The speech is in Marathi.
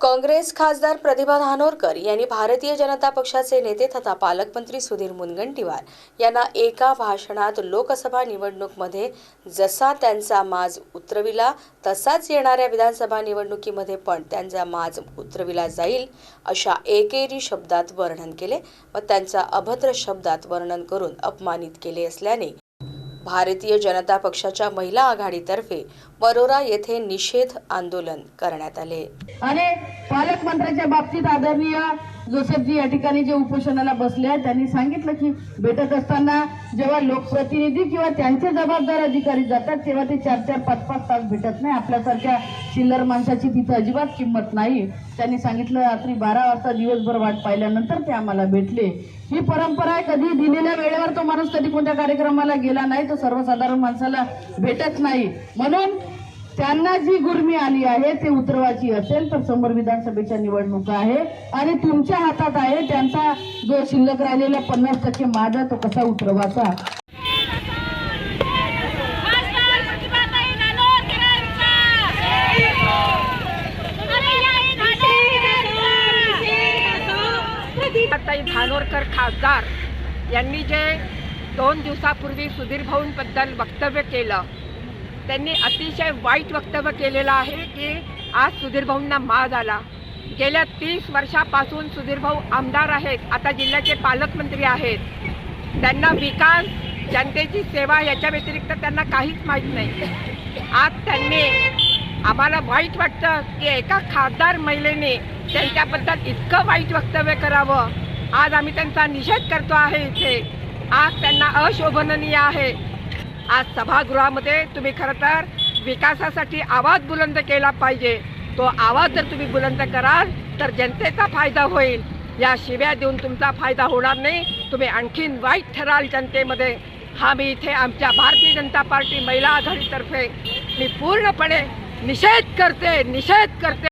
काँग्रेस खासदार प्रतिभा धानोरकर यांनी भारतीय जनता पक्षाचे नेते तथा पालकमंत्री सुधीर मुनगंटीवार यांना एका भाषणात लोकसभा निवडणूकमध्ये जसा त्यांचा माज उतरविला तसाच येणाऱ्या विधानसभा निवडणुकीमध्ये पण त्यांचा माज उतरविला जाईल अशा एकेरी शब्दात वर्णन केले व त्यांचा अभद्र शब्दात वर्णन करून अपमानित केले असल्याने भारतीय जनता पक्षाच्या महिला आघाडीतर्फे वरोरा येथे निषेध आंदोलन करण्यात आले. आणि पालकमंत्र्यांच्या बाबतीत आदरणीय जोसेफजी या ठिकाणी जे उपोषणाला बसले आहेत त्यांनी सांगितलं की भेटत असताना जेव्हा लोकप्रतिनिधी किंवा त्यांचे जबाबदार अधिकारी जातात तेव्हा ते चार चार पाच पाच तास भेटत नाही. आपल्यासारख्या चिल्लर माणसाची तिथं अजिबात किंमत नाही. त्यांनी सांगितलं रात्री बारा वाजता दिवसभर वाट पाहिल्यानंतर ते आम्हाला भेटले. ही परंपरा आहे कधी दिलेल्या वेळेवर तो माणूस कधी कोणत्या कार्यक्रमाला गेला नाही तो सर्वसाधारण माणसाला भेटत नाही. म्हणून त्यांना जी गुर्मी आली आहे ते उतरवायची असेल तर समोर विधानसभेच्या निवडणुका आहे. आणि तुमच्या हातात आहे त्यांचा जो शिल्लक राहिलेला पन्नास टक्के माझा तो कसा उतरवाचा धानोरकर खासदार यांनी जे दोन दिवसापूर्वी सुधीर भाऊंबद्दल वक्तव्य केलं त्यांनी अतिशय वाईट वक्तव्य केलेलं आहे की आज सुधीरभाऊंना माज आला गेल्या तीस वर्षापासून सुधीरभाऊ आमदार आहेत आता जिल्ह्याचे पालकमंत्री आहेत. त्यांना विकास जनतेची सेवा याच्या व्यतिरिक्त त्यांना काहीच माहीत नाही. आज त्यांनी आम्हाला वाईट वाटतं की एका खासदार महिलेने त्यांच्याबद्दल इतकं वाईट वक्तव्य करावं. आज आम्ही त्यांचा निषेध करतो आहे इथे. आज त्यांना अशोभनीय आहे. आज सभागृहामध्ये तुम्ही खरं तर विकासासाठी आवाज बुलंद केला पाहिजे. तो आवाज जर तुम्ही बुलंद कराल तर जनतेचा फायदा होईल. या शिव्या देऊन तुमचा फायदा होणार नाही. तुम्ही आणखीन वाईट ठराल जनतेमध्ये. हा मी इथे आमच्या भारतीय जनता पार्टी महिला आघाडीतर्फे मी पूर्णपणे निषेध करते निषेध करते.